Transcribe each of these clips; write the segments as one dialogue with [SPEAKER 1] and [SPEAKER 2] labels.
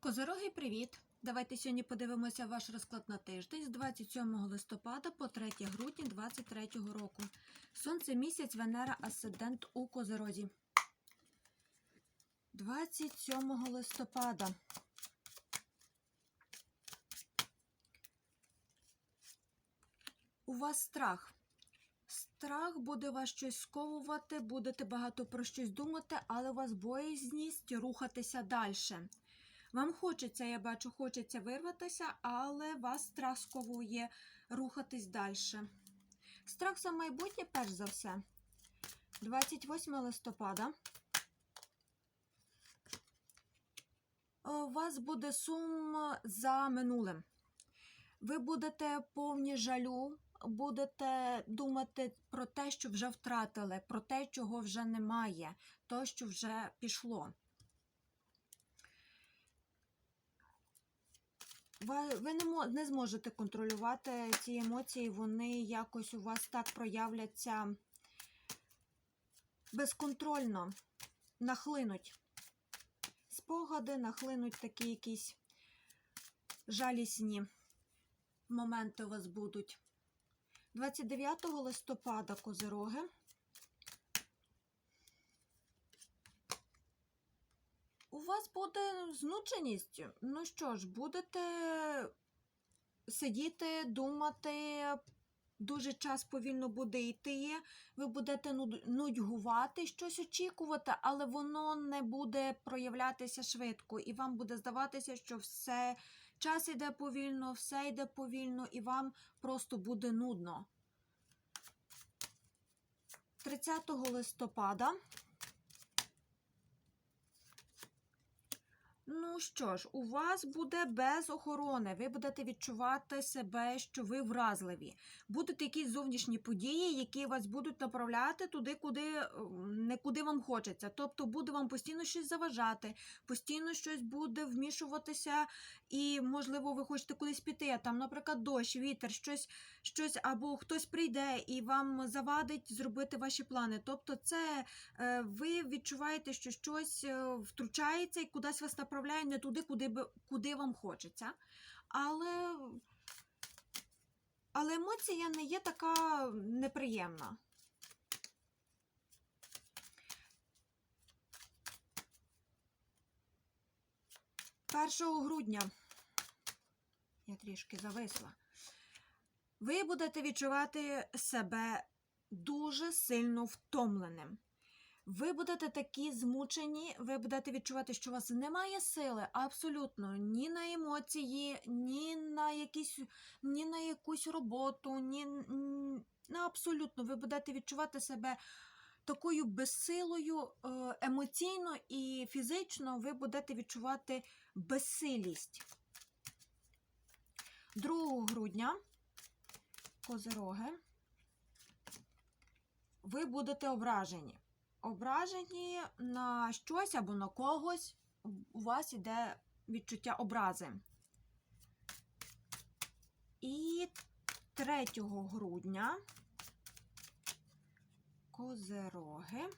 [SPEAKER 1] Козороги, привіт! Давайте сьогодні подивимося ваш розклад на тиждень з 27 листопада по 3 грудня 2023 року. Сонце місяць, Венера, Асцендент у Козорозі. 27 листопада. У вас страх. Страх буде вас щось сковувати, будете багато про щось думати, але у вас боязність рухатися далі. Вам хочеться, я бачу, хочеться вирватися, але вас страх сковує рухатись далі. Страх за майбутнє, перш за все. 28 листопада. У вас буде сум за минулим. Ви будете повні жалю, будете думати про те, що вже втратили, про те, чого вже немає, то, що вже пішло. Ви не, зможете контролювати ці емоції, вони якось у вас так проявляться безконтрольно, нахлинуть. Спогади нахлинуть такі якісь жалісні моменти у вас будуть. 29 листопада козироги. У вас буде знученість. Ну що ж, будете сидіти, думати, дуже час повільно буде йти, ви будете нудьгувати, щось очікувати, але воно не буде проявлятися швидко, і вам буде здаватися, що все час йде повільно, все йде повільно, і вам просто буде нудно. 30 листопада. Ну що ж, у вас буде без охорони. Ви будете відчувати себе, що ви вразливі. Будуть якісь зовнішні події, які вас будуть направляти туди, куди е, не куди вам хочеться. Тобто буде вам постійно щось заважати, постійно щось буде вмішуватися, і, можливо, ви хочете кудись піти. Там, наприклад, дощ, вітер, щось, щось або хтось прийде і вам завадить зробити ваші плани. Тобто, це е, ви відчуваєте, що щось е, втручається і кудись вас направляє не туди, куди, куди вам хочеться. Але, але емоція не є така неприємна. Першого грудня я трішки зависла. Ви будете відчувати себе дуже сильно втомленим. Ви будете такі змучені, ви будете відчувати, що у вас немає сили абсолютно ні на емоції, ні на якісь, ні на якусь роботу, ні на абсолютно. Ви будете відчувати себе такою безсилою е, емоційно і фізично ви будете відчувати безсилість. 2 грудня козироги. Ви будете ображені ображені на щось або на когось, у вас іде відчуття образи. І 3 грудня козероги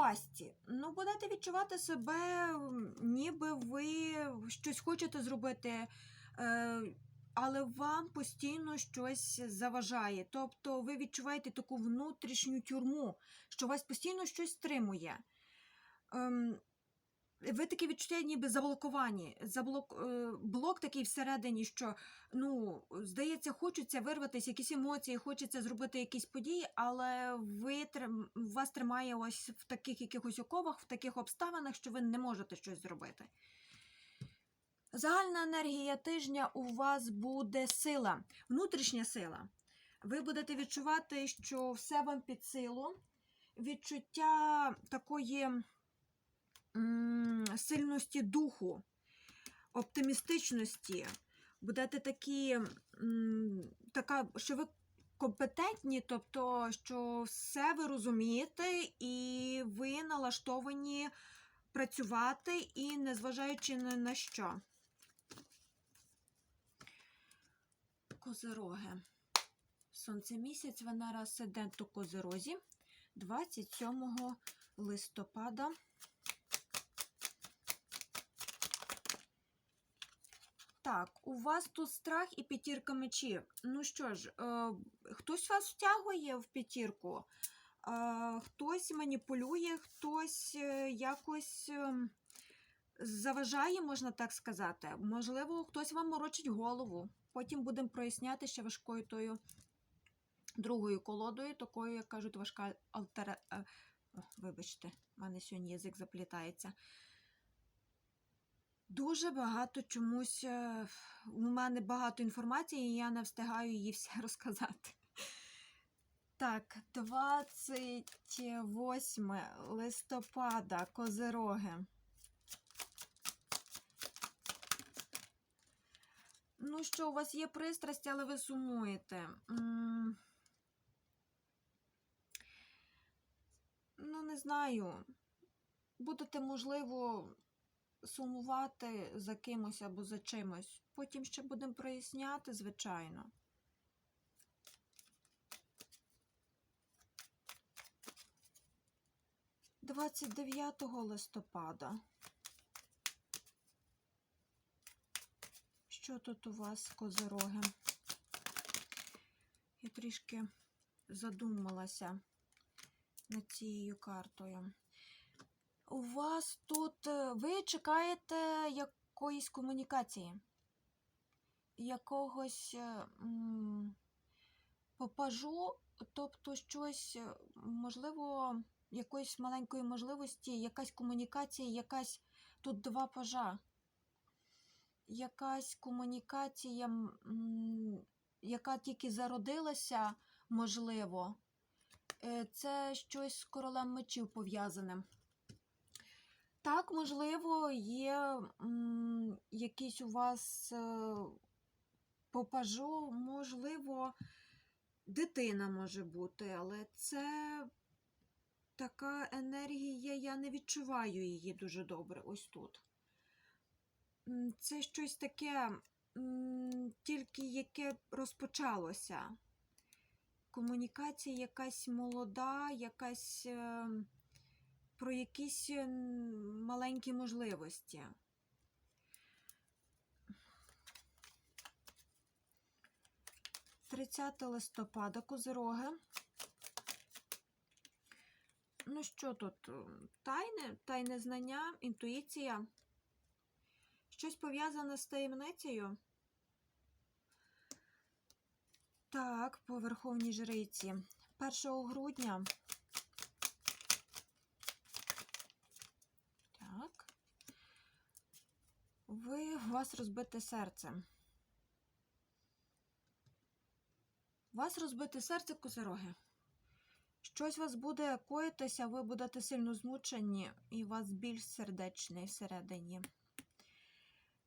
[SPEAKER 1] пасті. Ну, будете відчувати себе, ніби ви щось хочете зробити. Е, але вам постійно щось заважає. Тобто ви відчуваєте таку внутрішню тюрму, що вас постійно щось стримує. Ви таке відчуття, ніби заблоковані. Заблок, е, блок такий всередині, що, ну, здається, хочеться вирватися, якісь емоції, хочеться зробити якісь події, але ви, вас тримає ось в таких якихось оковах, в таких обставинах, що ви не можете щось зробити. Загальна енергія тижня у вас буде сила, внутрішня сила. Ви будете відчувати, що все вам під силу, відчуття такої сильності духу, оптимістичності. Будете такі, така, що ви компетентні, тобто, що все ви розумієте, і ви налаштовані працювати, і незважаючи ні на що. Козироги. Сонце місяць, Венера Асцендент у Козирозі 27 листопада Так, у вас тут страх і п'ятірка мечів. Ну що ж, е, хтось вас втягує в п'ятірку, е, хтось маніпулює, хтось е, якось ем, заважає, можна так сказати. Можливо, хтось вам морочить голову. Потім будемо проясняти ще важкою тою другою колодою, такою, як кажуть, важка алтера. е, Вибачте, в мене сьогодні язик заплітається. Дуже багато чомусь. е, У мене багато інформації, і я не встигаю її все розказати. Так, 28 листопада, Козероги. Ну що, у вас є пристрасть, але ви сумуєте. Ну, не знаю. Будете, можливо, сумувати за кимось або за чимось. Потім ще будемо проясняти, звичайно. Двадцять дев'ятого листопада. Що тут у вас, козироги? Я трішки задумалася над цією картою. У вас тут е, ви чекаєте якоїсь комунікації, якогось е, попажу, тобто щось, е, можливо, якоїсь маленької можливості, якась комунікація, якась тут два пажа. Якась комунікація, яка тільки зародилася, можливо. Це щось з королем мечів пов'язане. Так, можливо, є м, якийсь у вас е, по можливо, дитина може бути, але це така енергія, я не відчуваю її дуже добре ось тут. Це щось таке, м, тільки яке розпочалося. Комунікація якась молода, якась е, про якісь е, маленькі можливості. Тридцяте листопада Козироги. Ну що тут? Тайне, тайне знання, інтуїція. Щось пов'язане з таємницею. Так, по Верховній Жриці. 1 грудня. Так. Ви, у вас розбите серце. У вас розбите серце козироги. Щось вас буде коїтися, ви будете сильно змучені, і у вас більш сердечний всередині.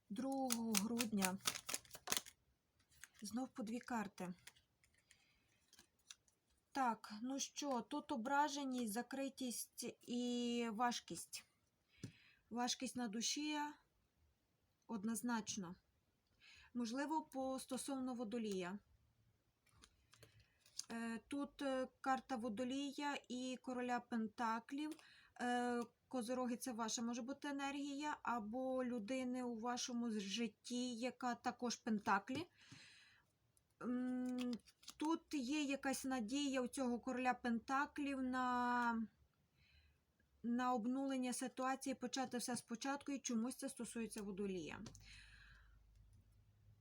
[SPEAKER 1] 2 грудня. Знов по дві карти. Так, ну що, тут ображеність, закритість і важкість. Важкість на душі однозначно. Можливо, по стосовно водолія. Е, Тут е, карта водолія і короля Пентаклів. Е, Козороги це ваша може бути енергія, або людини у вашому житті, яка також Пентаклі. Тут є якась надія у цього короля Пентаклів на, на обнулення ситуації, почати все спочатку, і чомусь це стосується водолія.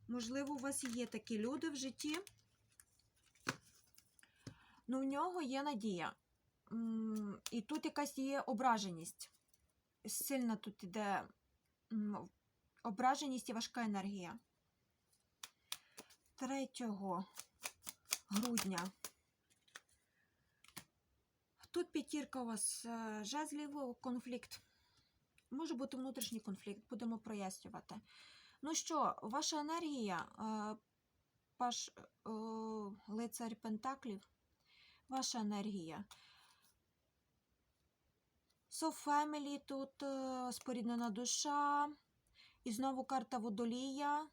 [SPEAKER 1] Можливо, у вас є такі люди в житті. Ну, в нього є надія. І тут якась є ображеність. Сильна тут іде ображеність і важка енергія. 3 грудня. Тут п'ятірка у вас е, жезлів, конфлікт. Може бути внутрішній конфлікт, будемо прояснювати. Ну що, ваша енергія, е, ваш е, лицар Пентаклів, ваша енергія. So Family тут е, споріднена душа. І знову карта водолія.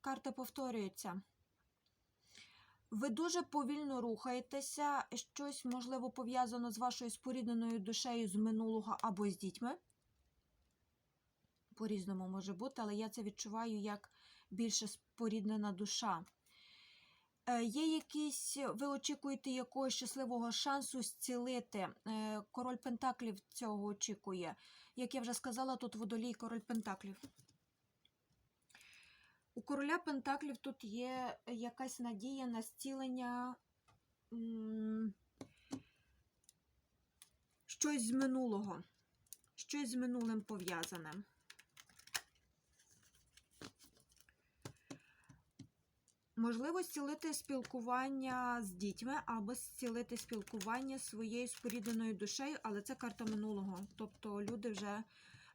[SPEAKER 1] Карта повторюється. Ви дуже повільно рухаєтеся, щось, можливо, пов'язано з вашою спорідненою душею з минулого або з дітьми. По-різному може бути, але я це відчуваю як більше споріднена душа. Е, Є якісь, ви очікуєте якогось щасливого шансу зцілити. Е, Король Пентаклів цього очікує. Як я вже сказала, тут водолій король Пентаклів. У короля Пентаклів тут є якась надія на зцілення щось з минулого, щось з минулим пов'язане. Можливо, зцілити спілкування з дітьми або зцілити спілкування своєю спорідненою душею, але це карта минулого. Тобто люди вже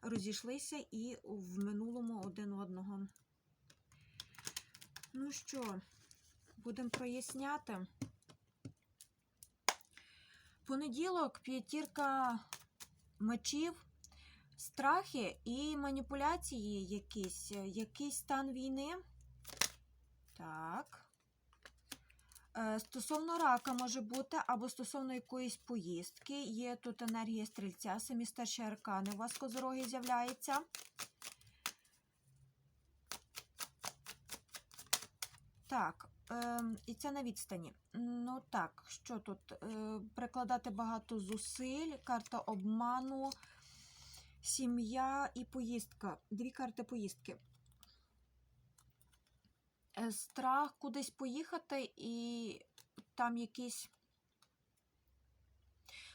[SPEAKER 1] розійшлися і в минулому один одного. Ну що, будемо проясняти. Понеділок, п'ятірка мечів, страхи і маніпуляції якісь, якийсь стан війни. Так. Е, Стосовно рака може бути, або стосовно якоїсь поїздки. Є тут енергія стрільця, самі старші аркани. У вас козороги з'являється. Так, е, і це на відстані. Ну так, що тут? Е, прикладати багато зусиль, карта обману, сім'я і поїздка. Дві карти поїздки. Е, Страх кудись поїхати і там якийсь.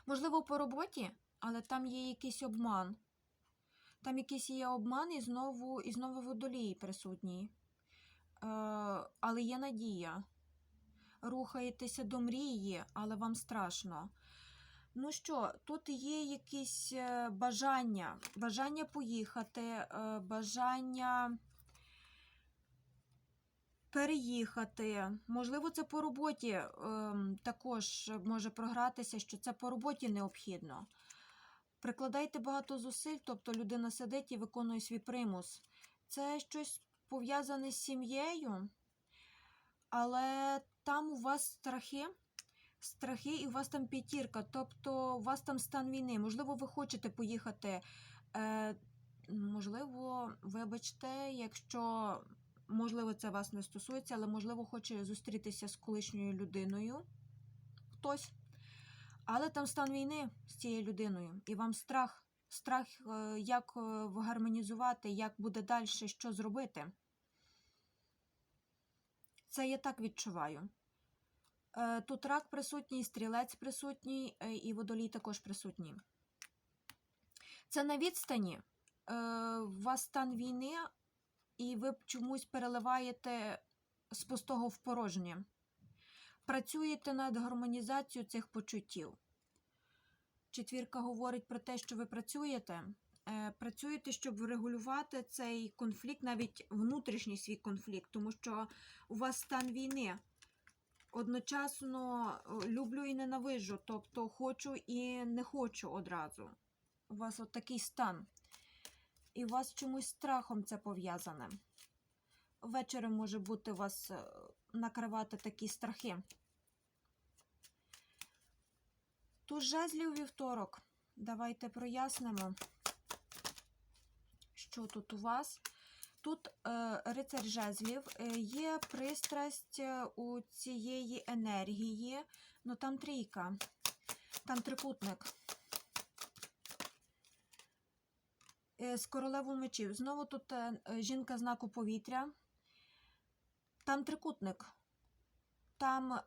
[SPEAKER 1] Можливо, по роботі, але там є якийсь обман. Там якийсь є обман і знову, і знову водолій присутній. Е, але є надія. Рухаєтеся до мрії, але вам страшно. Ну що, тут є якісь е, бажання, бажання поїхати, е, бажання переїхати. Можливо, це по роботі також може програтися, що це по роботі необхідно. Прикладайте багато зусиль, тобто людина сидить і виконує свій примус. Це щось пов'язане з сім'єю, але там у вас страхи. Страхи, і у вас там п'ятірка, тобто у вас там стан війни. Можливо, ви хочете поїхати. Е, можливо, вибачте, якщо можливо, це вас не стосується, але, можливо, хоче зустрітися з колишньою людиною. Хтось. Але там стан війни з цією людиною. І вам страх, страх, е, як е, гармонізувати, як буде далі, що зробити. Це я так відчуваю. Е, Тут рак присутній, стрілець присутній, е, і водолій також присутній. Це на відстані. Е, У вас стан війни, і ви чомусь переливаєте з пустого в порожнє. Працюєте над гармонізацією цих почуттів. Четвірка говорить про те, що ви працюєте. Е, Працюєте, щоб врегулювати цей конфлікт, навіть внутрішній свій конфлікт, тому що у вас стан війни. Одночасно люблю і ненавиджу, тобто хочу і не хочу одразу. У вас от такий стан. І у вас чомусь страхом це пов'язане. Ввечері може бути у вас е, накривати такі страхи. Тут жезлів вівторок. Давайте прояснимо, що тут у вас. Тут е, рицар жезлів, е, є пристрасть е, у цієї енергії, ну там трійка, там трикутник. З королевою мечів. Знову тут жінка знаку повітря. Там трикутник. Там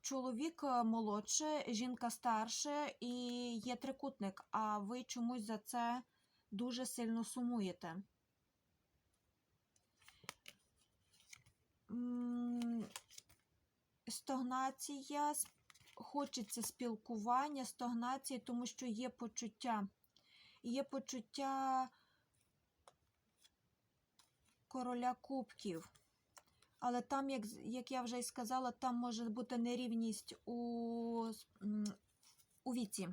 [SPEAKER 1] чоловік молодше, жінка старше і є трикутник, а ви чомусь за це дуже сильно сумуєте. Стогнація, хочеться спілкування, стогнації, тому що є почуття. Є почуття короля кубків. Але там, як, як я вже й сказала, там може бути нерівність у, у віці.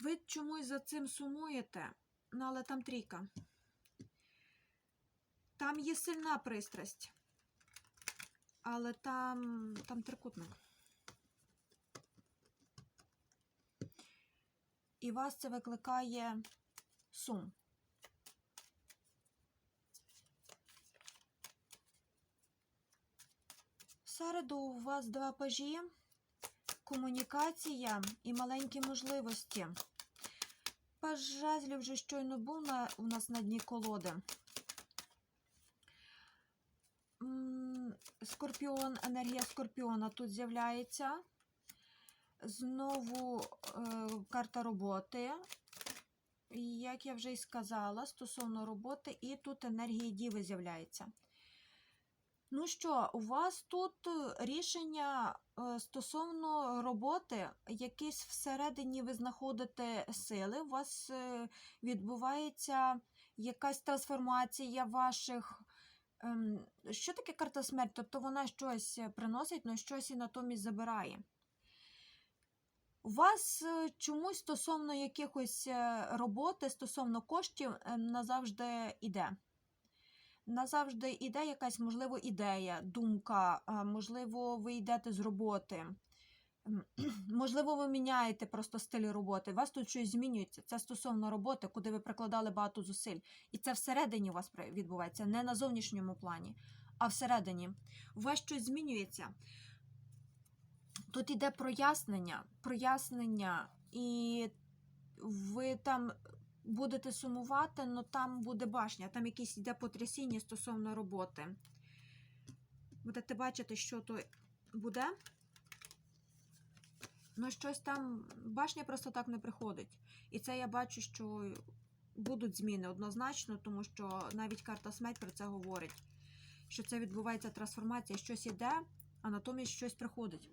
[SPEAKER 1] Ви чомусь за цим сумуєте, ну, але там трійка. Там є сильна пристрасть, але там, там трикутник. І вас це викликає сум. Середу у вас два пажі комунікація і маленькі можливості. Паж жезлів вже щойно був на, у нас на дні колоди. Скорпіон, енергія скорпіона тут з'являється. Знову е, карта роботи. І, Як я вже й сказала, стосовно роботи, і тут енергія діви з'являється. Ну що, у вас тут рішення стосовно роботи, якісь всередині ви знаходите сили, у вас е, відбувається якась трансформація ваших. ем, Що таке карта смерть? Тобто вона щось приносить, але щось і натомість забирає. У вас е, чомусь стосовно якихось е, роботи, стосовно коштів, е, назавжди іде. Назавжди іде якась, можливо, ідея, думка, можливо, ви йдете з роботи. Можливо, ви міняєте просто стиль роботи. У вас тут щось змінюється. Це стосовно роботи, куди ви прикладали багато зусиль. І це всередині у вас відбувається, не на зовнішньому плані, а всередині. У вас щось змінюється. Тут іде прояснення, прояснення, і ви там будете сумувати, але там буде башня, там якісь йде потрясіння стосовно роботи. Будете бачити, що то буде. Ну, щось там, башня просто так не приходить. І це я бачу, що будуть зміни однозначно, тому що навіть карта смерть про це говорить. Що це відбувається трансформація, щось іде, а натомість щось приходить.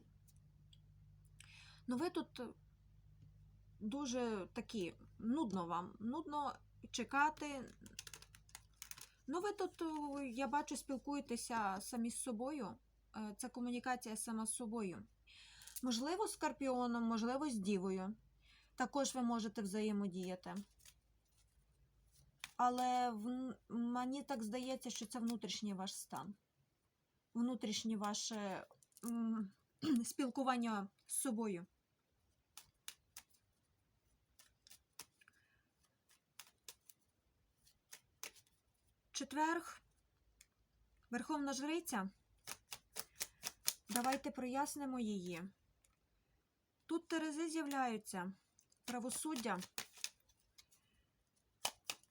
[SPEAKER 1] Ну, ви тут дуже такі, нудно вам, нудно чекати. Ну, ви тут, я бачу, спілкуєтеся самі з собою. Е, Це комунікація сама з собою. Можливо, з Скорпіоном, можливо, з Дівою. Також ви можете взаємодіяти. Але в... мені так здається, що це внутрішній ваш стан. Внутрішнє ваше спілкування з собою. Четверг. Верховна жриця. Давайте прояснимо її. Тут Терези з'являються. Правосуддя.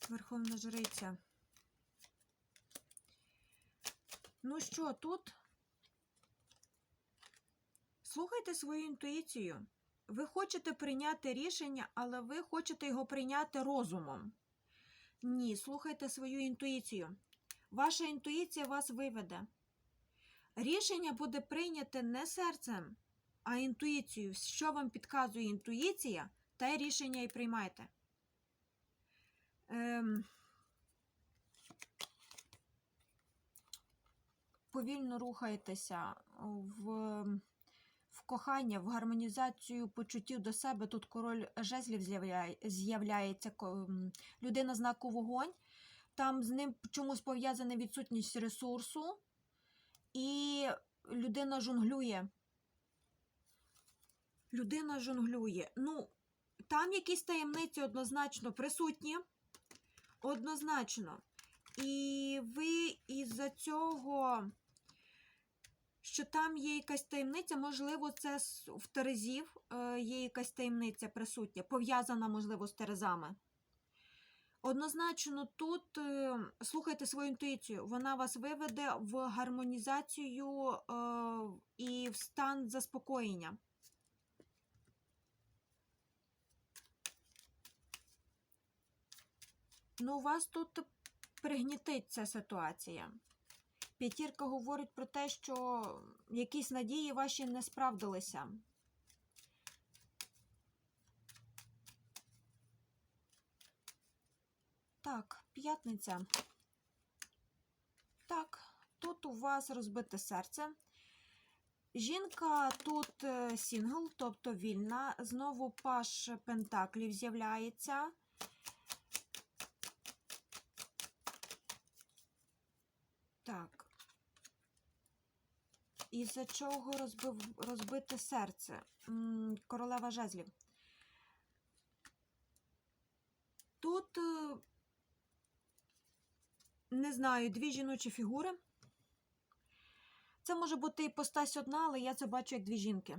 [SPEAKER 1] Верховна жриця. Ну що, тут? Слухайте свою інтуїцію. Ви хочете прийняти рішення, але ви хочете його прийняти розумом. Ні, слухайте свою інтуїцію. Ваша інтуїція вас виведе. Рішення буде прийняте не серцем, а інтуїцією. Що вам підказує інтуїція, те рішення і приймайте. Ем... Повільно рухайтеся в, кохання, в гармонізацію почуттів до себе. Тут король жезлів з'являється, людина знаку вогонь. Там з ним чомусь пов'язана відсутність ресурсу, і людина жонглює. Людина жонглює. Ну, там якісь таємниці однозначно присутні. Однозначно. І ви із-за цього, що там є якась таємниця, можливо, це в Терезів е, є якась таємниця присутня, пов'язана, можливо, з Терезами. Однозначно, тут е, слухайте свою інтуїцію, вона вас виведе в гармонізацію е, і в стан заспокоєння. Ну, у вас тут пригнітить ця ситуація. П'ятірка говорить про те, що якісь надії ваші не справдилися. Так, п'ятниця. Так, тут у вас розбите серце. Жінка тут е, сінгл, тобто вільна. Знову паш пентаклів з'являється. Так. Із-за чого розбив, розбите серце? Королева жезлів. Тут, е, не знаю, дві жіночі фігури. Це може бути і постась одна, але я це бачу як дві жінки.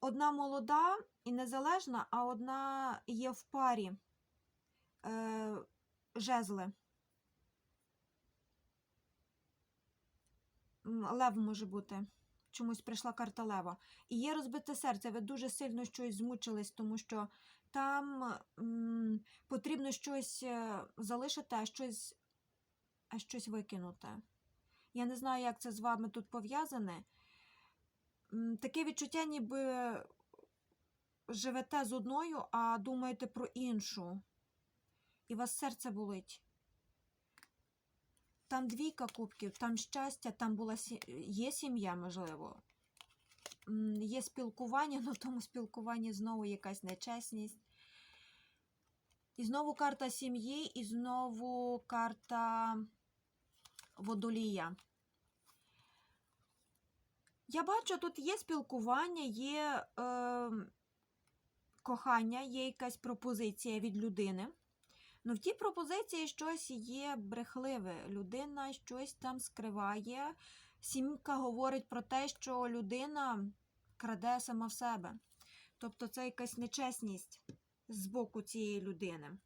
[SPEAKER 1] Одна молода і незалежна, а одна є в парі е, жезли. Лев може бути. Чомусь прийшла карта лева. І є розбите серце. Ви дуже сильно щось змучились, тому що там м, потрібно щось е, залишити, а щось, а щось викинути. Я не знаю, як це з вами тут пов'язане. Таке відчуття, ніби живете з одною, а думаєте про іншу. І вас серце болить. Там двійка кубків, там щастя, там була є сім'я, можливо. Є спілкування, але в тому спілкуванні знову якась нечесність. І знову карта сім'ї, і знову карта водолія. Я бачу, тут є спілкування, є е, кохання, є якась пропозиція від людини. Ну, в тій пропозиції щось є брехливе. Людина щось там скриває. Сімка говорить про те, що людина краде сама в себе. Тобто це якась нечесність з боку цієї людини.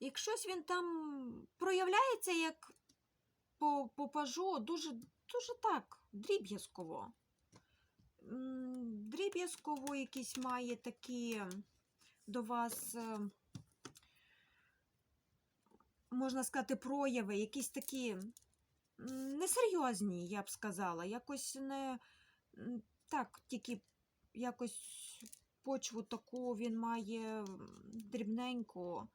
[SPEAKER 1] Як щось він там проявляється як по, по пажу, дуже, дуже так, дріб'язково. Дріб'язково якісь має такі до вас. Можна сказати, прояви, якісь такі несерйозні, я б сказала. Якось не так, тільки якось почву таку він має дрібненьку.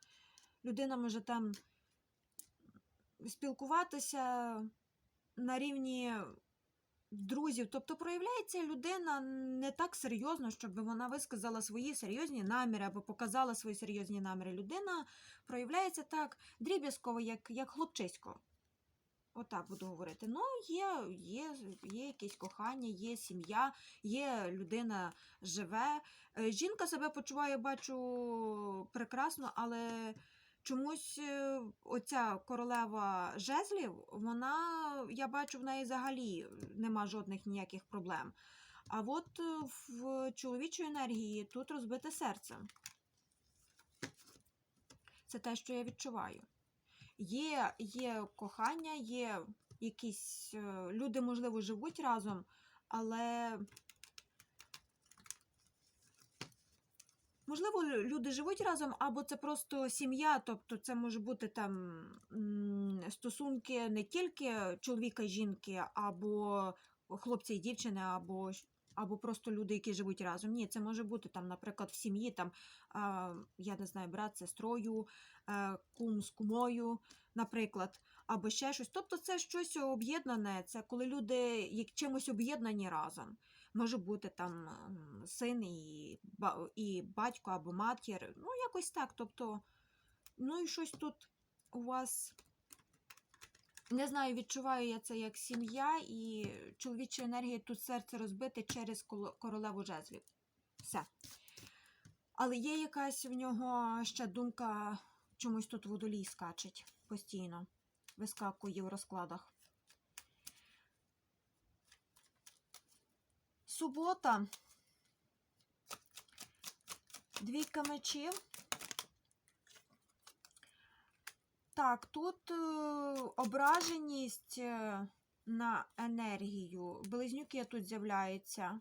[SPEAKER 1] Людина може там спілкуватися на рівні друзів. Тобто проявляється людина не так серйозно, щоб вона висказала свої серйозні наміри або показала свої серйозні наміри. Людина проявляється так дріб'язково, як, як хлопчисько. Отак буду говорити. Ну, є, є, є якесь кохання, є сім'я, є людина живе. Е, Жінка себе почуває, бачу, прекрасно, але чомусь е, оця королева жезлів, вона, я бачу, в неї взагалі нема жодних ніяких проблем. А от е, в чоловічій енергії тут розбите серце. Це те, що я відчуваю. Є, є кохання, є якісь е, люди, можливо, живуть разом, але. Можливо, люди живуть разом, або це просто сім'я, тобто це може бути там стосунки не тільки чоловіка і жінки, або хлопця і дівчини, або, або просто люди, які живуть разом. Ні, це може бути там, наприклад, в сім'ї, там, я не знаю, брат з сестрою, е, кум з кумою, наприклад, або ще щось. Тобто це щось об'єднане, це коли люди чимось об'єднані разом. Може бути там син і, і батько або матір. Ну, якось так. Тобто, ну і щось тут у вас. Не знаю, відчуваю я це як сім'я, і чоловіча енергія тут серце розбите через королеву жезлів. Все. Але є якась в нього ще думка, чомусь тут водолій скачить постійно, вискакує в розкладах. Субота. Двійка мечів. Так, тут е, ображеність е, на енергію. Близнюки тут з'являються.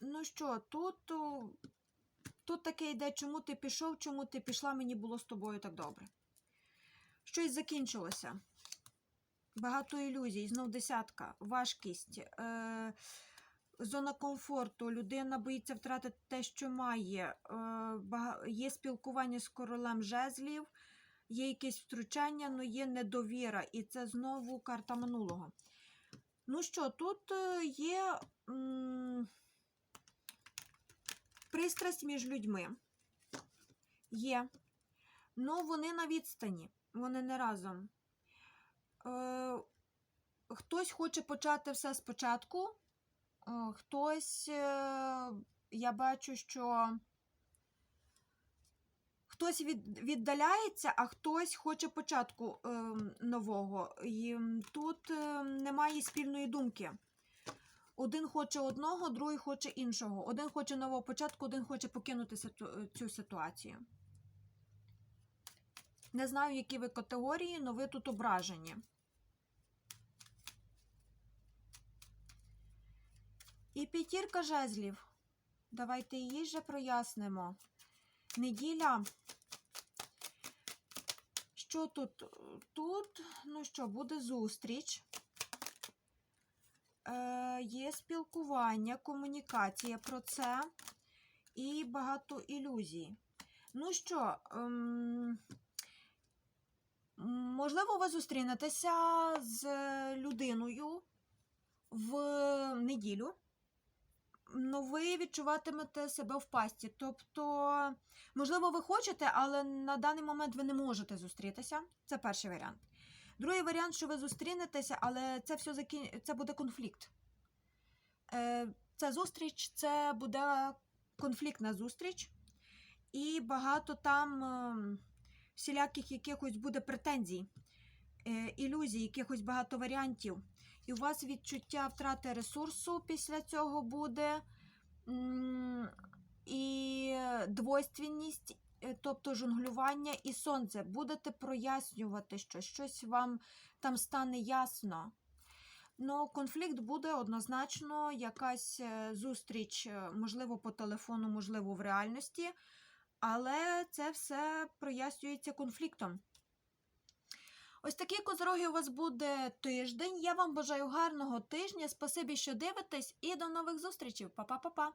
[SPEAKER 1] Ну що, тут, тут таке йде, чому ти пішов, чому ти пішла, мені було з тобою так добре. Щось закінчилося. Багато ілюзій, знов десятка, важкість, е, зона комфорту, людина боїться втратити те, що має, е, є спілкування з королем жезлів, є якесь втручання, але є недовіра, і це знову карта минулого. Ну що, тут е, є м, пристрасть між людьми. Є. Ну, вони на відстані, вони не разом. Е, хтось хоче почати все спочатку, е, хтось, е, я бачу, що Хтось від, віддаляється, а хтось хоче початку нового. І тут немає спільної думки. Один хоче одного, другий хоче іншого. Один хоче нового початку, один хоче покинути цю ситуацію. Не знаю, які ви категорії, але ви тут ображені. І п'ятірка жезлів. Давайте її же прояснимо. Неділя. Що тут? Тут, ну що, буде зустріч. Е, є спілкування, комунікація про це і багато ілюзій. Ну що, ем, можливо, ви зустрінетеся з людиною в неділю. Ну, ви відчуватимете себе в пасті. Тобто, можливо, ви хочете, але на даний момент ви не можете зустрітися. Це перший варіант. Другий варіант, що ви зустрінетеся, але це все закін... це буде конфлікт. Е, Ця зустріч це буде конфліктна зустріч, і багато там е, всіляких якихось буде претензій, е, ілюзій, якихось багато варіантів. І у вас відчуття втрати ресурсу після цього буде. І двойственність, е, тобто жонглювання і сонце. Будете прояснювати щось, щось вам там стане ясно. Ну, конфлікт буде однозначно, якась е, зустріч, е, можливо, по телефону, можливо, в реальності, але це все прояснюється конфліктом. Ось такі козороги у вас буде тиждень. Я вам бажаю гарного тижня. Спасибі, що дивитесь, і до нових зустрічей. Па-па-па-па!